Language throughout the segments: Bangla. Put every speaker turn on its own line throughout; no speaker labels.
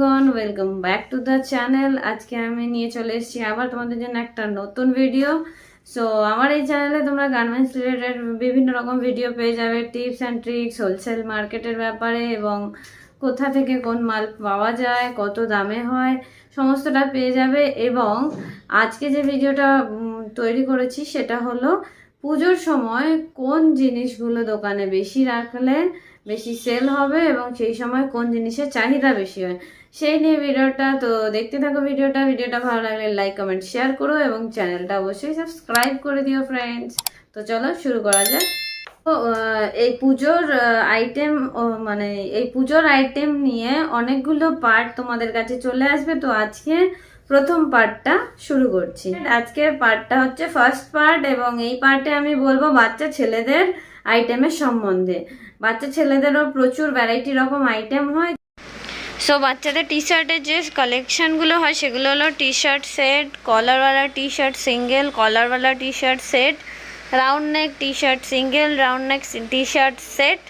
বন্ধুগণ welcome back to the channel আজকে আমি নিয়ে চলে এসেছি আবার তোমাদের জন্য একটা নতুন ভিডিও সো আমার এই চ্যানেলে তোমরা গার্মেন্টস রিলেটেড বিভিন্ন রকম ভিডিও পেয়ে যাবে। টিপস অ্যান্ড ট্রিক্স হোলসেল মার্কেটের ব্যাপারে এবং কোথা থেকে কোন মাল পাওয়া যায়, কত দামে হয়, সমস্তটা পেয়ে যাবে। এবং আজকে যে ভিডিওটা তৈরি করেছি সেটা হলো পুজোর সময় কোন জিনিসগুলো দোকানে বেশি রাখলে বেশি সেল হবে এবং সেই সময় কোন জিনিসের চাহিদা বেশি হয়? সেই নিয়ে ভিডিওটা, তো দেখতে থাকো ভিডিওটা। ভিডিওটা ভালো লাগলে লাইক কমেন্ট শেয়ার করো এবং চ্যানেলটা অবশ্যই সাবস্ক্রাইব করে দিও ফ্রেন্ডস তো চলো শুরু করা যাক। তো এই পুজোর আইটেম মানে এই পুজোর আইটেম নিয়ে অনেকগুলো পার্ট তোমাদের কাছে চলে আসবে। তো আজকে প্রথম পার্টটা শুরু করছি। আজকের পার্টটা হচ্ছে ফার্স্ট পার্ট এবং এই পার্টে আমি বলব বাচ্চা ছেলেদের আইটেমের সম্বন্ধে। বাচ্চা ছেলেদেরও প্রচুর ভ্যারাইটি রকম আইটেম হয়। সো বাচ্চাদের টি শার্টের যে কালেকশানগুলো হয়, সেগুলো হলো টি শার্ট সেট কলারওয়ালা T shirt single কলারওয়ালা T shirt set round neck T shirt single round neck T shirt set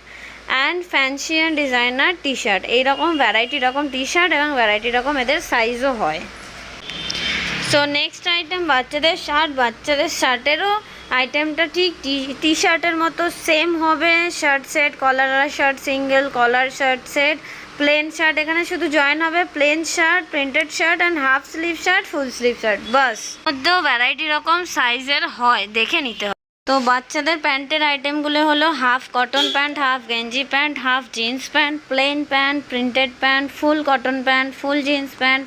and fancy and designer T shirt এইরকম ভ্যারাইটি রকম টি শার্ট এবং ভ্যারাইটি রকম এদের সাইজও হয়। সো নেক্সট আইটেম বাচ্চাদের শার্ট বাচ্চাদের শার্টেরও আইটেমটা ঠিক টি শার্টের মতো সেম হবে। Shirt set collar shirt single collar shirt set plain shirt এখানে শুধু জয়েন হবে plain shirt printed shirt and half sleeve shirt full sleeve shirt বাস। মধ্যেও ভ্যারাইটি রকম সাইজের হয়, দেখে নিতে হবে। তো, বাচ্চাদের প্যান্টের আইটেমগুলো হলো হাফ কটন প্যান্ট হাফ গেঞ্জি pant half jeans pant plain pant printed pant full cotton pant full jeans pant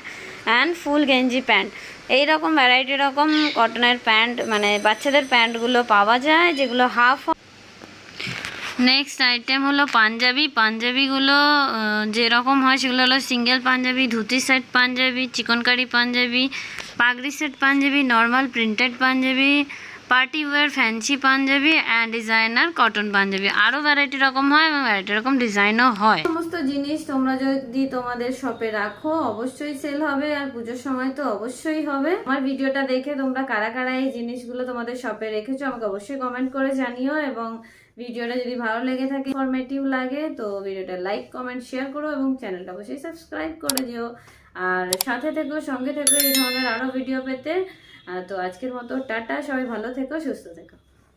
and full গেঞ্জি প্যান্ট এই রকম ভ্যারাইটি রকম কটনের প্যান্ট মানে বাচ্চাদের প্যান্টগুলো পাওয়া যায়, যেগুলো হাফ নেক্সট আইটেম হলো পাঞ্জাবি। পাঞ্জাবিগুলো যেরকম হয় সেগুলো হলো single panjabi, dhoti set panjabi chikankari panjabi, pagri set panjabi normal printed panjabi party wear, fancy panjabi and designer cotton panjabi. আরও ভ্যারাইটি রকম হয় এবং ভ্যারাইটি রকম ডিজাইনও হয়। সমস্ত জিনিস তোমরা যদি তোমাদের শপে রাখো, অবশ্যই সেল হবে আর পুজোর সময় তো অবশ্যই হবে। আমার ভিডিওটা দেখে তোমরা কারা কারা এই জিনিসগুলো তোমাদের শপে রেখেছো আমাকে অবশ্যই কমেন্ট করে জানিও এবং ভিডিওটা যদি ভালো লেগে থাকে ইনফরমেটিভ লাগে, তো ভিডিওটা লাইক কমেন্ট শেয়ার করো এবং চ্যানেলটা অবশ্যই সাবস্ক্রাইব করে দিও। আর সাথে থেকো, সঙ্গে থেকো এই ধরনের আরও ভিডিও পেতে। তো আজকের মতো টাটা সবাই ভালো থেকো সুস্থ থেকো।